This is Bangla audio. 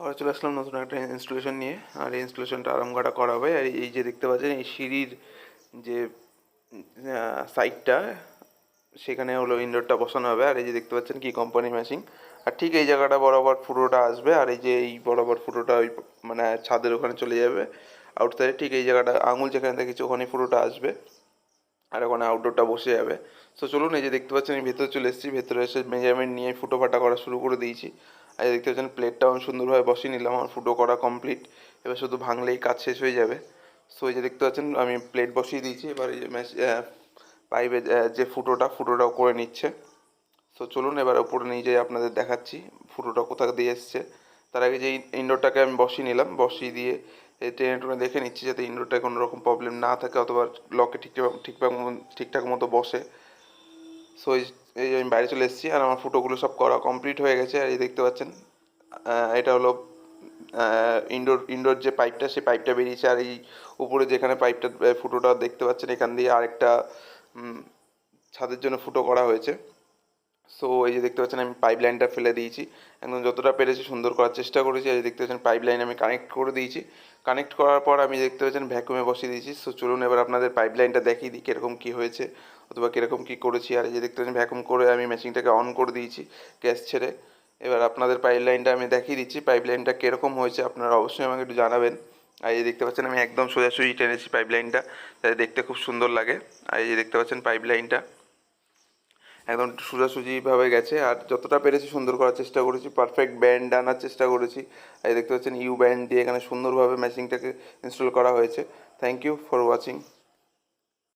আবার চলে আসলাম নতুন একটা ইনস্টলেশন নিয়ে। আর এই ইনস্টলেশনটা আরামঘাটা করা হবে আর এই যে দেখতে পাচ্ছেন, এই সিঁড়ির যে সাইডটা সেখানে হলো ইনডোরটা বসানো হবে। আর এই যে দেখতে পাচ্ছেন কি কোম্পানি ম্যাচিং আর ঠিক এই জায়গাটা বরাবর ফুটোটা আসবে। আর এই যে এই বরাবর ফুটোটা ওই মানে ছাদের ওখানে চলে যাবে। আউট সাইডে ঠিক এই জায়গাটা, আঙুল যেখানে দেখেছি ওখানে ফুটোটা আসবে। আর ওখানে আউটডোরটা বসে যাবে। সো চলুন এই যে দেখতে পাচ্ছেন, আমি ভেতরে চলে এসেছি। ভেতরে এসে মেজারমেন্ট নিয়ে ফুটো ফাটা করা শুরু করে দিয়েছি। আর দেখতে পাচ্ছেন প্লেটটাও আমি সুন্দরভাবে বসিয়ে নিলাম, আমার ফুটো করা কমপ্লিট এবার শুধু ভাঙলেই কাজ শেষ হয়ে যাবে। সো এই যে দেখতে পাচ্ছেন, আমি প্লেট বসিয়ে দিয়েছি, এবার এই যে পাইপে যে ফুটোটা, ফুটোটাও করে নিচ্ছে। সো চলুন এবার উপরে নিয়ে যাই, আপনাদের দেখাচ্ছি ফুটোটা কোথা দিয়ে এসছে। তার আগে যে ইনডোরটাকে আমি বসিয়ে নিলাম, বসিয়ে দিয়ে এই টেনে টুনে দেখে নিচ্ছি যাতে ইনডোরটায় কোনো রকম প্রবলেম না থাকে অথবা লকে ঠিকঠাক ঠিকঠাক ঠিকঠাক মতো বসে। সো এই এই আমি বাইরে চলে এসেছি আর আমার ফুটোগুলো সব করা কমপ্লিট হয়ে গেছে আর এই দেখতে পাচ্ছেন এটা হলো ইনডোর ইনডোর যে পাইপটা সেই পাইপটা বেরিয়েছে আর এই উপরে যেখানে পাইপটা ফুটোটা দেখতে পাচ্ছেন, এখান দিয়ে আরেকটা ছাদের জন্য ফুটো করা হয়েছে। সো এই যে দেখতে পাচ্ছেন, আমি পাইপ লাইনটা ফেলে দিয়েছি। একদম যতটা পেরেছি সুন্দর করার চেষ্টা করেছি। এই দেখতে পাচ্ছেন পাইপ লাইন আমি কানেক্ট করে দিয়েছি। কানেক্ট করার পর আমি দেখতে পাচ্ছেন ভ্যাকুমে বসিয়ে দিয়েছি। সো চলুন এবার আপনাদের পাইপ লাইনটা দেখিয়ে দিই কীরকম কী হয়েছে অথবা কীরকম কী করেছি। আর এই যে দেখতে পাচ্ছেন ভ্যাকুম করে আমি মেশিনটাকে অন করে দিয়েছি গ্যাস ছেড়ে। এবার আপনাদের পাইপ লাইনটা আমি দেখিয়ে দিচ্ছি পাইপ লাইনটা কীরকম হয়েছে আপনারা অবশ্যই আমাকে একটু জানাবেন। আর এই দেখতে পাচ্ছেন, আমি একদম সোজাসুজি টেনেছি পাইপ লাইনটা দেখতে খুব সুন্দর লাগে। আর এই যে দেখতে পাচ্ছেন পাইপ লাইনটা একদম সোজাসুজিভাবে গেছে। আর যতটা পেরেছি সুন্দর করার চেষ্টা করেছি পারফেক্ট ব্যান্ড আনার চেষ্টা করেছি। এই দেখতে পাচ্ছেন ইউ ব্যান্ড দিয়ে এখানে সুন্দরভাবে ম্যাচিংটাকে ইনস্টল করা হয়েছে। Thank you for watching